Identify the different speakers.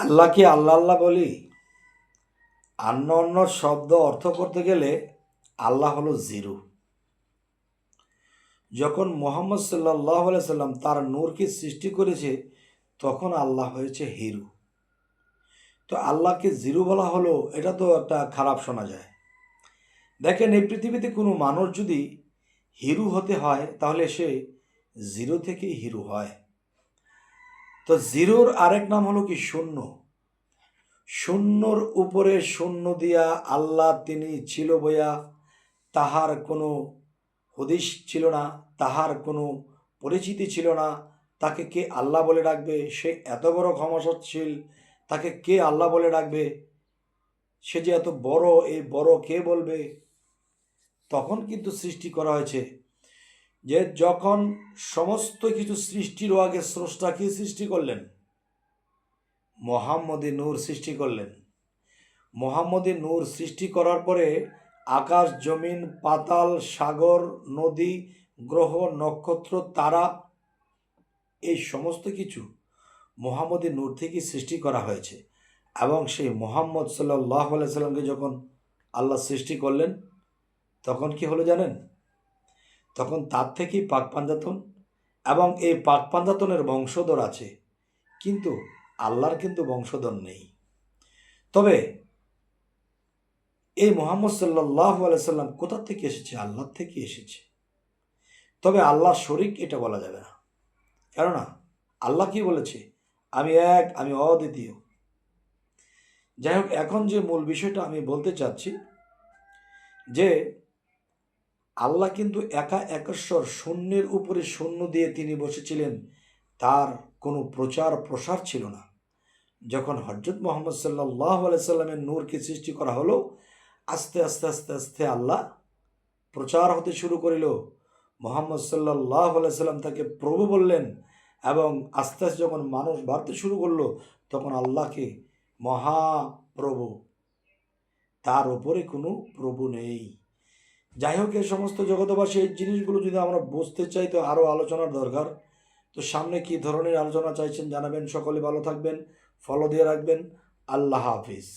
Speaker 1: আল্লাহকে আল্লাহ আল্লাহ বলি। অন্য অন্য শব্দ অর্থ করতে গেলে আল্লাহ হলো জিরো। যখন মোহাম্মদ সাল্লাহ সাল্লাম তার নূরকে সৃষ্টি করেছে, তখন আল্লাহ হয়েছে হিরু। তো আল্লাহকে জিরো বলা হলো, এটা তো একটা খারাপ শোনা যায়। দেখেন, এই পৃথিবীতে কোনো মানুষ যদি হিরু হতে হয়, তাহলে সে জিরো থেকেই হিরু হয়। তো জিরোর আরেক নাম হলো কি? শূন্য। শূন্যর উপরে শূন্য দিয়া আল্লাহ তিনি ছিল বইয়া তাহার কোনো হদিস ছিল না, তাহার কোনো পরিচিতি ছিল না। তাকে কে আল্লাহ বলে ডাকবে? সে এত বড় ক্ষমাশীল তাকে কে আল্লাহ বলে ডাকবে? সে যে এত বড়, এই বড় কে বলবে? তখন কিন্তু সৃষ্টি করা হয়েছে। যে যখন সমস্ত কিছু সৃষ্টির আগে স্রষ্টা কি সৃষ্টি করলেন? মোহাম্মদী নূর সৃষ্টি করলেন। মোহাম্মদী নূর সৃষ্টি করার পরে আকাশ, জমিন, পাতাল, সাগর, নদী, গ্রহ, নক্ষত্র, তারা, এই সমস্ত কিছু মোহাম্মদী নূর থেকেই সৃষ্টি করা হয়েছে। এবং সেই মোহাম্মদ সাল্লাহ সাল্লামকে যখন আল্লাহ সৃষ্টি করলেন, তখন কি হলো জানেন? তখন তার থেকেই পাক পাঞ্জাতন এবং এই পাক পাঞ্জাতনের বংশধর আছে। কিন্তু আল্লাহর কিন্তু বংশধর নেই। তবে এই মোহাম্মদ সাল্লাহ সাল্লাম কোথা থেকে এসেছে? আল্লাহর থেকে এসেছে। তবে আল্লাহ শরিক এটা বলা যাবে না। কেননা আল্লাহ কি বলেছে? আমি এক, আমি অদ্বিতীয়। যাই হোক, এখন যে মূল বিষয়টা আমি বলতে চাচ্ছি যে আল্লাহ কিন্তু একা একেশ্বর শূন্যের উপরে শূন্য দিয়ে তিনি বসেছিলেন, তার কোনো প্রচার প্রসার ছিল না। যখন হজরত মোহাম্মদ সাল্লাহ সাল্লামের নূরকে সৃষ্টি করা হলো, আস্তে আস্তে আস্তে আস্তে আল্লাহ প্রচার হতে শুরু করিল। মোহাম্মদ সাল্লাহ সাল্লাম তাকে প্রভু বললেন এবং আস্তে আস্তে যখন মানুষ বাড়তে শুরু করল, তখন আল্লাহকে মহাপ্রভু, তার উপরে কোনো প্রভু নেই। যাই হোক, এই সমস্ত জগতবাসী এই জিনিসগুলো যদি আমরা বুঝতে চাই, তো আরও আলোচনার দরকার। তো সামনে কি ধরনের আলোচনা চাইছেন জানাবেন সকলে। ভালো থাকবেন ফলো দিয়ে রাখবেন। আল্লাহ হাফিজ।